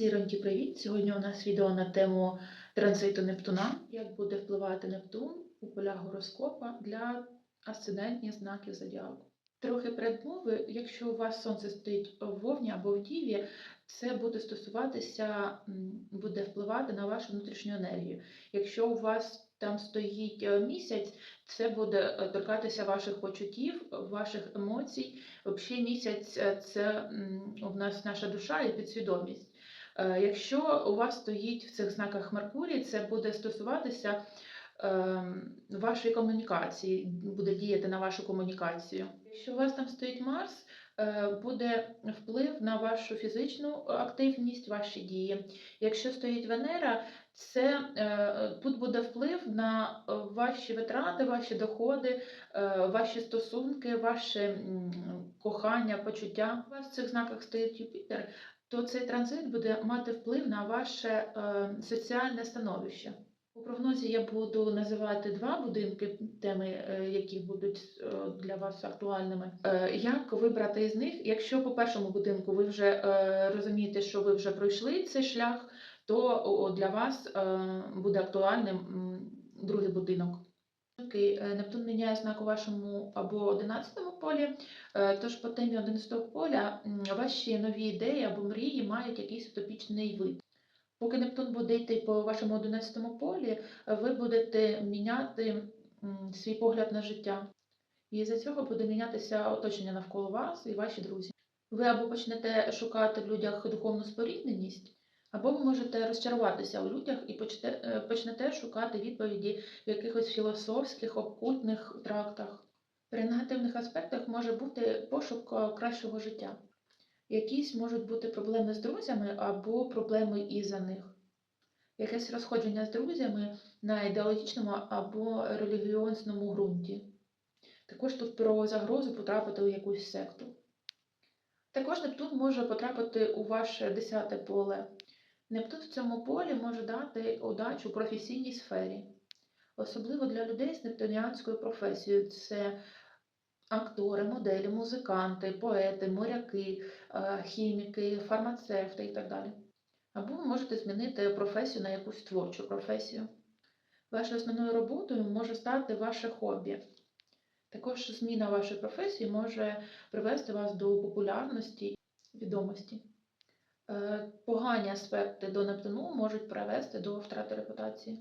Зіроньки, привіт! Сьогодні у нас відео на тему транзиту Нептуна. Як буде впливати Нептун у полях гороскопа для асцендентних знаків зодіаку. Трохи передмови, якщо у вас сонце стоїть в Вовні або в Діві, це буде стосуватися, буде впливати на вашу внутрішню енергію. Якщо у вас там стоїть е, місяць, це буде е, торкатися ваших почуттів, ваших емоцій. Взагалі місяць е, це у нас наша душа і підсвідомість. Е, Якщо у вас стоїть в цих знаках Меркурій, це буде стосуватися ем, вашої комунікації, буде діяти на вашу комунікацію. Якщо у вас там стоїть Марс, е, буде вплив на вашу фізичну активність, ваші дії. Якщо стоїть Венера, це е, тут буде вплив на ваші витрати, ваші доходи, ваші стосунки, ваше кохання, почуття. У вас в цих знаках стоїть Юпітер, то цей транзит буде мати вплив на ваше е, соціальне становище. У прогнозі я буду називати два будинки, теми, е, які будуть е, для вас актуальними. Як вибрати із них? Якщо по першому будинку ви вже розумієте, що ви вже пройшли цей шлях, то для вас буде актуальним другий будинок. Е, Нептун міняє знак у вашому або 11 полі, е, тож по темі 11 поля ваші нові ідеї або мрії мають якийсь утопічний вид. Поки Нептун буде йти по вашому 11 полі, е, ви будете міняти свій погляд на життя. І за цього буде мінятися оточення навколо вас і ваші друзі. Ви або почнете шукати в людях духовну спорідненість, або ви можете розчаруватися у людях і почнете, е, шукати відповіді в якихось філософських, окультних трактах. При негативних аспектах може бути пошук е, кращого життя. Якісь можуть бути проблеми з друзями або проблеми із-за них. Якесь розходження з друзями на ідеологічному або релігіозному ґрунті. Також тут про загрозу потрапити у якусь секту. Також Нептун може потрапити у ваше десяте поле. Нептун в цьому полі може дати удачу у професійній сфері, особливо для людей з нептуніанською професією. Це актори, моделі, музиканти, поети, моряки, е, хіміки, фармацевти і так далі. Або ви можете змінити професію на якусь творчу професію. Вашою основною роботою може стати ваше хобі. Також зміна вашої професії може привести вас до популярності відомості. Е, Погані аспекти до Нептуну можуть привести до втрати репутації.